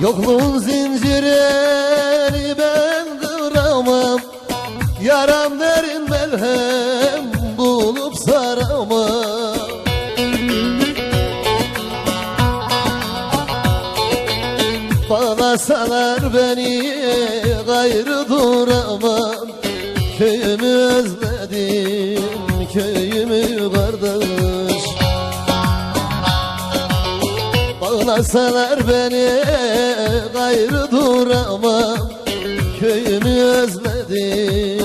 Yolun zincirini ben kıramam. Yaram derin melhem bulup saramam. Bağlasalar beni gayrı duramam. Köyümü özledim köyümü kardeş Bağlasalar beni gayrı duramam. Köyümü özledim